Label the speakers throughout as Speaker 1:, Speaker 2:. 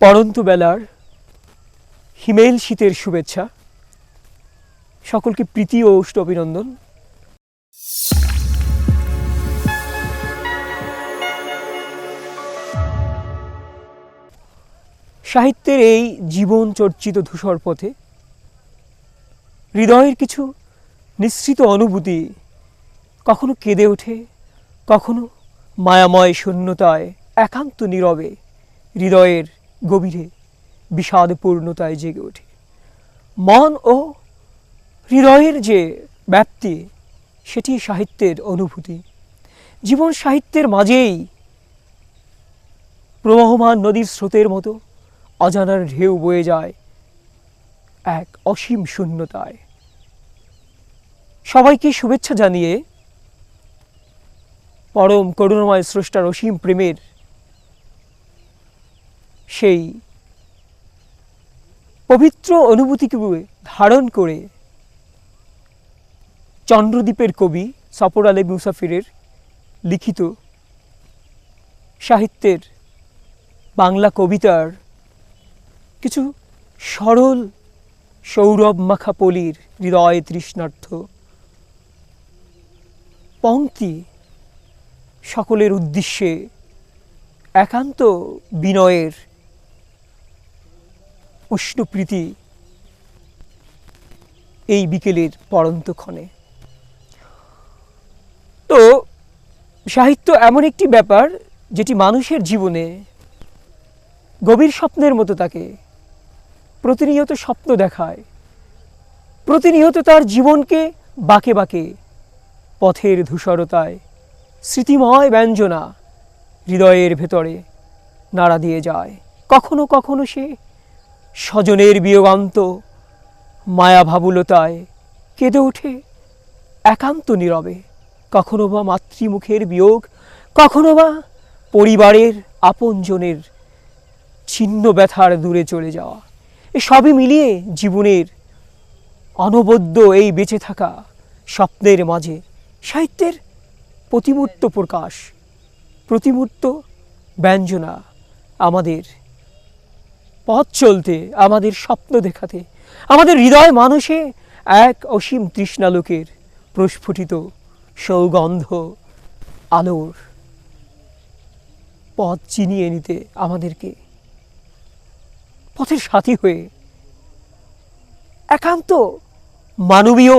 Speaker 1: পরন্ত বেলার হিমেল শীতের শুভেচ্ছা। সকলকে প্রীতি ও উষ্ণ অভিনন্দন। সাহিত্যের এই জীবন চর্চিত ধূসর পথে হৃদয়ের কিছু নিঃসৃত অনুভূতি কখনো কেঁদে ওঠে, কখনো মায়াময় শূন্যতায় একান্ত নীরবে হৃদয়ের গভীরে বিষাদপূর্ণতায় জেগে ওঠে। মন ও হৃদয়ের যে ব্যাপ্তি, সেটি সাহিত্যের অনুভূতি। জীবন সাহিত্যের মাঝেই প্রবহমান নদীর স্রোতের মতো অজানার ঢেউ বয়ে যায় এক অসীম শূন্যতায়। সবাইকে শুভেচ্ছা জানিয়ে পরম করুণাময় স্রষ্টার অসীম প্রেমের সেই পবিত্র অনুভূতিকে ধারণ করে চন্দ্রদ্বীপের কবি সফর আলী মুসাফিরের লিখিত সাহিত্যের বাংলা কবিতার কিছু সরল সৌরভ মাখা পলির হৃদয় তৃষ্ণার্থ পংক্তি সকলের উদ্দেশ্যে একান্ত বিনয়ের উষ্ণপ্রীতি এই বিকেলের পরন্তক্ষণে। তো, সাহিত্য এমন একটি ব্যাপার যেটি মানুষের জীবনে গভীর স্বপ্নের মতো তাকে প্রতিনিয়ত স্বপ্ন দেখায়। প্রতিনিয়ত তার জীবনকে বাঁকে বাঁকে পথের ধূসরতায়, স্মৃতিময় ব্যঞ্জনা হৃদয়ের ভেতরে নাড়া দিয়ে যায়। কখনো কখনো সে স্বজনের বিয়োগান্ত মায়া ভাবুলতায় কেঁদে ওঠে একান্ত নীরবে। কখনো বা মাতৃমুখের বিয়োগ, কখনো বা পরিবারের আপনজনের ছিন্ন ব্যথার দূরে চলে যাওয়া। সবই মিলিয়ে জীবনের অনবদ্য এই বেঁচে থাকা স্বপ্নের মাঝে সাহিত্যের প্রতিমূর্ত প্রকাশ, প্রতিমূর্ত ব্যঞ্জনা আমাদের পথ চলতে, আমাদের স্বপ্ন দেখাতে, আমাদের হৃদয় মানুষে এক অসীম তৃষ্ণালোকের প্রস্ফুটিত সৌগন্ধ, আলোর পথ চিনিয়ে নিতে আমাদেরকে, পথের সাথী হয়ে একান্ত মানবীয়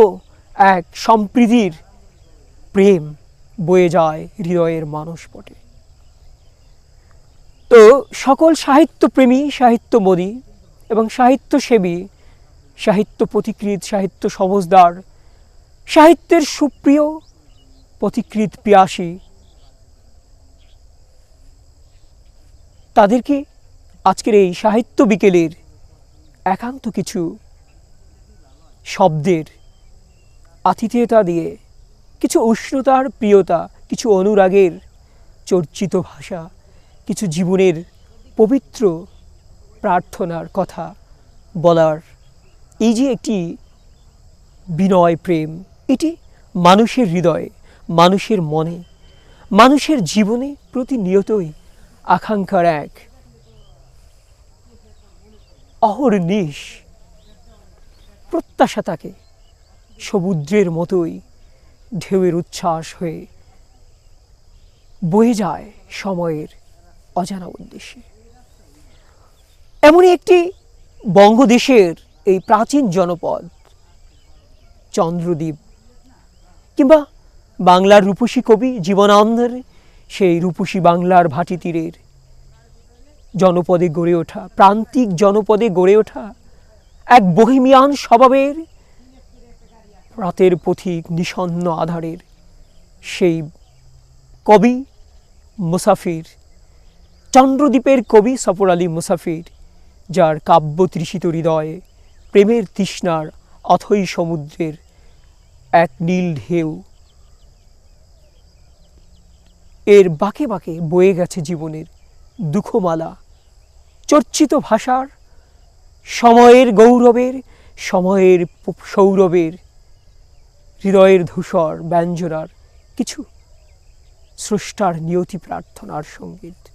Speaker 1: এক সম্প্রীতির প্রেম বয়ে যায় হৃদয়ের মানসপটে। তো সকল সাহিত্যপ্রেমী, সাহিত্যমোদী এবং সাহিত্যসেবী সাহিত্য পথিকৃত সাহিত্য সমজদার সাহিত্যের সুপ্রিয় পথিকৃত পিয়াসী, তাদেরকে আজকের এই সাহিত্য বিকেলের একান্ত কিছু শব্দের আতিথেয়তা দিয়ে কিছু উষ্ণতার প্রিয়তা, কিছু অনুরাগের চর্চিত ভাষা কিছু জীবনের পবিত্র প্রার্থনার কথা বলার এই যে একটি বিনয় প্রেম, এটি মানুষের হৃদয়ে, মানুষের মনে, মানুষের জীবনে প্রতিনিয়তই আকাঙ্ক্ষার এক অহর্নিশ প্রত্যাশা তাকে সমুদ্রের মতোই ঢেউয়ের উচ্ছ্বাস হয়ে বয়ে যায় সময়ের অজানা উদ্দেশ্যে। এমনই একটি বঙ্গদেশের এই প্রাচীন জনপদ, চন্দ্রদ্বীপ, কিংবা বাংলার রূপসী কবি জীবনানন্দের সেই রূপসী বাংলার ভাটি তীরের জনপদে গড়ে ওঠা, প্রান্তিক জনপদে গড়ে ওঠা এক বহিমিয়ান স্বভাবের রাতের পথিক নিষন্ন আধারের সেই কবি মুসাফির চন্দ্রদ্বীপের কবি সফর আলী মুসাফির, যার কাব্য তৃষিত হৃদয়ে প্রেমের তৃষ্ণার অথই সমুদ্রের এক নীল ঢেউ। এর বাঁকে বাঁকে বয়ে গেছে জীবনের দুঃখমালা। চর্চিত ভাষার, সময়ের গৌরবের, সময়ের সৌরভের, হৃদয়ের ধূসর ব্যঞ্জনার কিছু স্রষ্টার নিয়তি প্রার্থনার সংগীত।